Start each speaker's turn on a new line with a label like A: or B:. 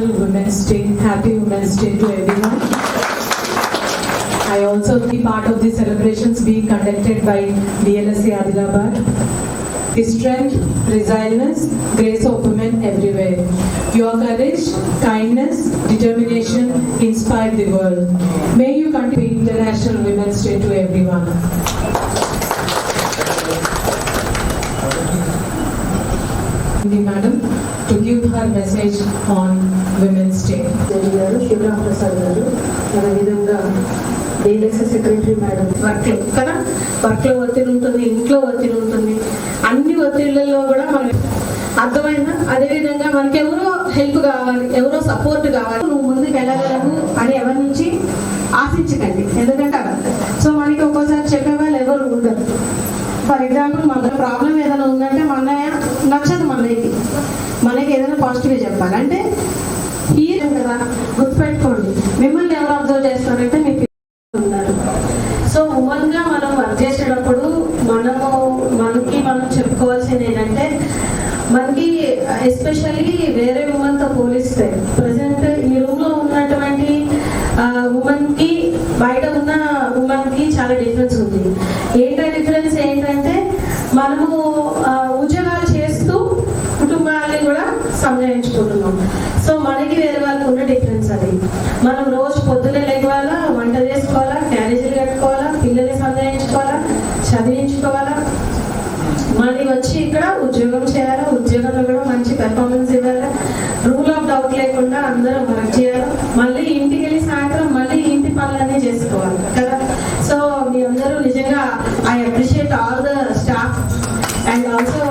A: Women's Day. Happy Women's Day to everyone. I also be part of the celebrations being conducted by DLSA Adilabad. The strength, resilience, grace of women everywhere. Your courage, kindness, determination inspire the world. May you continue International Women's Day to everyone. Madam to give her message on Day.
B: Judge గారు శివరాం ప్రసాద్ గారు మన విధంగా DLSS secretary madam. Work కదా? వర్క్లో ఒత్తిడి ఉంటుంది ఇంట్లో ఒత్తిడి ఉంటుంది. అన్ని ఒత్తిళ్ళలో కూడా మనం అర్థమైందా? అదే విధంగా మనకి ఎవరో హెల్ప్ కావాలి ఎవరో సపోర్ట్ కావాలి. నువ్వు ముందుకు వెళ్ళగలవు అని ఎవరి నుంచి ఆశించకండి. ఎందుకంటే. సో మనకి ఒక్కోసారి చెప్పే వాళ్ళు ఎవరు ఉండరు. ఫర్ ఎగ్జాంపుల్ మన ప్రాబ్లం ఏదైనా ఉందంటే మన నచ్చదు మన అన్నయ్యకి మనకి ఏదైనా పాజిటివ్ చెప్పాలి. అంటే హీరో కదా గుర్తుపెట్టుకోండి. మిమ్మల్ని ఎవరు అబ్జర్వ్ చేస్తారంటే మీ ఉన్నారు సో ఉమెన్గా మనం వర్క్ చేసేటప్పుడు మనము మనకి మనం చెప్పుకోవాల్సింది ఏంటంటే మనకి ఎస్పెషల్లీ వేరే ఉమెన్తో పోలిస్తే ప్రజెంట్ ఈ రూమ్లో ఉన్నటువంటి ఉమెన్కి బయట ఉన్న ఉమెన్కి చాలా డిఫరెన్స్ ఉంది. ఏంటో డిఫరెన్స్ ఏంటంటే మనము ఉద్యోగాలు చేస్తూ కుటుంబాన్ని కూడా సంజాయించుకుంటున్నాం. సో మనకి వేరే వాళ్ళకి ఉన్న డిఫరెన్స్ అది. మనం రోజు పొద్దున్నే లేవాలా వంట చేసుకోవాలా క్యారేజీలు కట్టుకోవాలా పిల్లల్ని సంజాయించుకోవాలా చదివించుకోవాలా? మళ్ళీ వచ్చి ఇక్కడ ఉద్యోగం చేయాలా ఉద్యోగంలో కూడా మంచి పెర్ఫార్మెన్స్ ఇవ్వాలా? రూల్ ఆఫ్ డౌట్ లేకుండా అందరూ వర్క్ చేయాలి? మళ్ళీ ఇంటికి వెళ్ళి సాయంత్రం మళ్ళీ ఇంటి పనులన్నీ చేసుకోవాలి కదా? సో మీ అందరూ నిజంగా I appreciate all the staff and also